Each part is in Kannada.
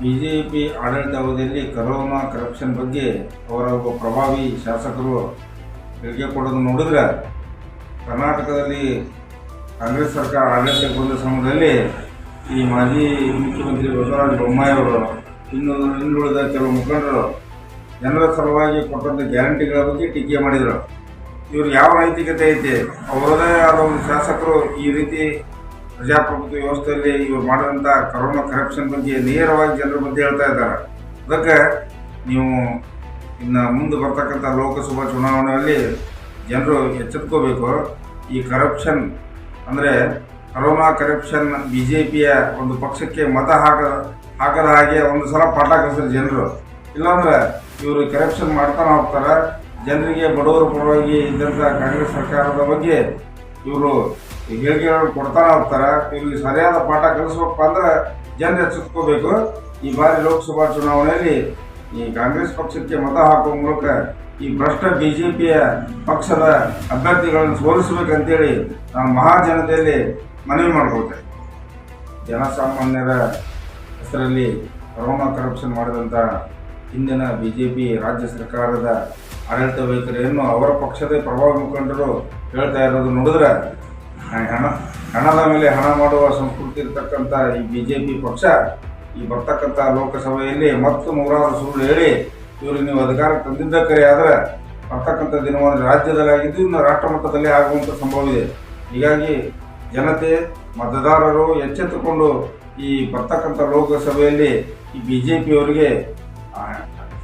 ಬಿಜೆಪಿ ಆಡಳಿತಾವಧಿಯಲ್ಲಿ ಕರೋನಾ ಕರಪ್ಷನ್ ಬಗ್ಗೆ ಅವರ ಒಬ್ಬ ಪ್ರಭಾವಿ ಶಾಸಕರು ಹೇಳಿಕೆ ಕೊಡೋದು ನೋಡಿದ್ರೆ ಕರ್ನಾಟಕದಲ್ಲಿ ಕಾಂಗ್ರೆಸ್ ಸರ್ಕಾರ ಆಡಳಿತಕ್ಕೆ ಬಂದ ಸಮಯದಲ್ಲಿ ಈ ಮಾಜಿ ಮುಖ್ಯಮಂತ್ರಿ ಬಸವರಾಜ ಬೊಮ್ಮಾಯಿ ಅವರು ಇನ್ನು ಇನ್ನುಳಿದ ಕೆಲವು ಮುಖಂಡರು ಜನರ ಸಲುವಾಗಿ ಕೊಟ್ಟಂಥ ಗ್ಯಾರಂಟಿಗಳ ಬಗ್ಗೆ ಟೀಕೆ ಮಾಡಿದರು. ಇವರು ಯಾವ ನೈತಿಕತೆ ಐತಿ? ಅವರದೇ ಆದ ಒಂದು ಶಾಸಕರು ಈ ರೀತಿ ಪ್ರಜಾಪ್ರಭುತ್ವ ವ್ಯವಸ್ಥೆಯಲ್ಲಿ ಇವರು ಮಾಡಿದಂಥ ಕರೋನಾ ಕರಪ್ಷನ್ ಬಗ್ಗೆ ನೇರವಾಗಿ ಜನರ ಮಧ್ಯೆ ಹೇಳ್ತಾ ಇದ್ದಾರೆ. ಅದಕ್ಕೆ ನೀವು ಇನ್ನು ಮುಂದೆ ಬರ್ತಕ್ಕಂಥ ಲೋಕಸಭಾ ಚುನಾವಣೆಯಲ್ಲಿ ಜನರು ಎಚ್ಚೆತ್ಕೋಬೇಕು. ಈ ಕರಪ್ಷನ್ ಅಂದರೆ ಕರೋನಾ ಕರಪ್ಷನ್ ಬಿ ಜೆ ಪಿಯ ಒಂದು ಪಕ್ಷಕ್ಕೆ ಮತ ಹಾಕ, ಹಾಕದ ಹಾಗೆ ಒಂದು ಸಲ ಪಾಠ ಕಲಿಸ್ತಾರೆ ಜನರು. ಇಲ್ಲಾಂದ್ರೆ ಇವರು ಕರಪ್ಷನ್ ಮಾಡ್ತಾನೆ ಹೋಗ್ತಾರೆ. ಜನರಿಗೆ ಬಡವರ ಪರವಾಗಿ ಇದ್ದಂಥ ಕಾಂಗ್ರೆಸ್ ಸರ್ಕಾರದ ಬಗ್ಗೆ ಇವರು ಹೇಳಿಕೆಗಳನ್ನು ಕೊಡ್ತಾನೆ ಹೋಗ್ತಾರೆ ಇಲ್ಲಿ ಸರಿಯಾದ ಪಾಠ ಕಲಿಸ್ಬೇಕಪ್ಪ ಅಂದ್ರೆ ಜನ ಎಚ್ಚೆತ್ಕೋಬೇಕು. ಈ ಬಾರಿ ಲೋಕಸಭಾ ಚುನಾವಣೆಯಲ್ಲಿ ಈ ಕಾಂಗ್ರೆಸ್ ಪಕ್ಷಕ್ಕೆ ಮತ ಹಾಕುವ ಮೂಲಕ ಈ ಭ್ರಷ್ಟ ಬಿಜೆಪಿಯ ಪಕ್ಷದ ಅಭ್ಯರ್ಥಿಗಳನ್ನು ಸೋಲಿಸಬೇಕಂತೇಳಿ ನಾನು ಮಹಾಜನತೆಯಲ್ಲಿ ಮನವಿ ಮಾಡ್ಕೊಳ್ತೇನೆ ಜನಸಾಮಾನ್ಯರ ಹೆಸರಲ್ಲಿ ಕೊರೋನಾ ಕರಪ್ಷನ್ ಮಾಡಿದಂಥ ಹಿಂದಿನ ಬಿ ಜೆ ಪಿ ರಾಜ್ಯ ಸರ್ಕಾರದ ಆಡಳಿತ ವೈಖರಿಯನ್ನು ಅವರ ಪಕ್ಷದ ಪ್ರಭಾವ ಮುಖಂಡರು ಹೇಳ್ತಾ ಇರೋದು ನೋಡಿದ್ರೆ ಹಣ ಹಣದ ಮೇಲೆ ಹಣ ಮಾಡುವ ಸಂಸ್ಕೃತಿ ಇರ್ತಕ್ಕಂಥ ಈ ಬಿ ಜೆ ಪಿ ಪಕ್ಷ, ಈ ಬರ್ತಕ್ಕಂಥ ಲೋಕಸಭೆಯಲ್ಲಿ ಮತ್ತು ನೂರಾರು ಸುಳ್ಳು ಹೇಳಿ ಇವರು ನೀವು ಅಧಿಕಾರಕ್ಕೆ ತಂದಿದ್ದ ಕರೆ ಆದರೆ ಬರ್ತಕ್ಕಂಥ ದಿನವನ್ನು ರಾಜ್ಯದಲ್ಲಿ ಆಗಿದ್ದು ಇನ್ನು ರಾಷ್ಟ್ರ ಮಟ್ಟದಲ್ಲಿ ಆಗುವಂಥ ಸಂಭವ ಇದೆ. ಹೀಗಾಗಿ ಜನತೆ, ಮತದಾರರು ಎಚ್ಚೆತ್ತುಕೊಂಡು ಈ ಬರ್ತಕ್ಕಂಥ ಲೋಕಸಭೆಯಲ್ಲಿ ಈ ಬಿ ಜೆ ಪಿಯವರಿಗೆ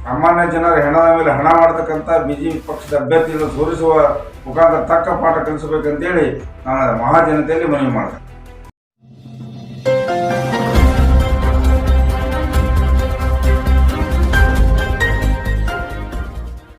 ಸಾಮಾನ್ಯ ಜನರ ಹೆಣದ ಮೇಲೆ ಹಣ ಮಾಡತಕ್ಕಂಥ ಬಿ ಜೆ ಪಿ ಪಕ್ಷದ ಅಭ್ಯರ್ಥಿಗಳನ್ನು ಸೋಲಿಸುವ ಮುಖಾಂತರ ತಕ್ಕ ಪಾಠ ಕಲಿಸಬೇಕಂತೇಳಿ ನಾನು ಮಹಾಜನತೆಯಲ್ಲಿ ಮನವಿ ಮಾಡ್ತೇನೆ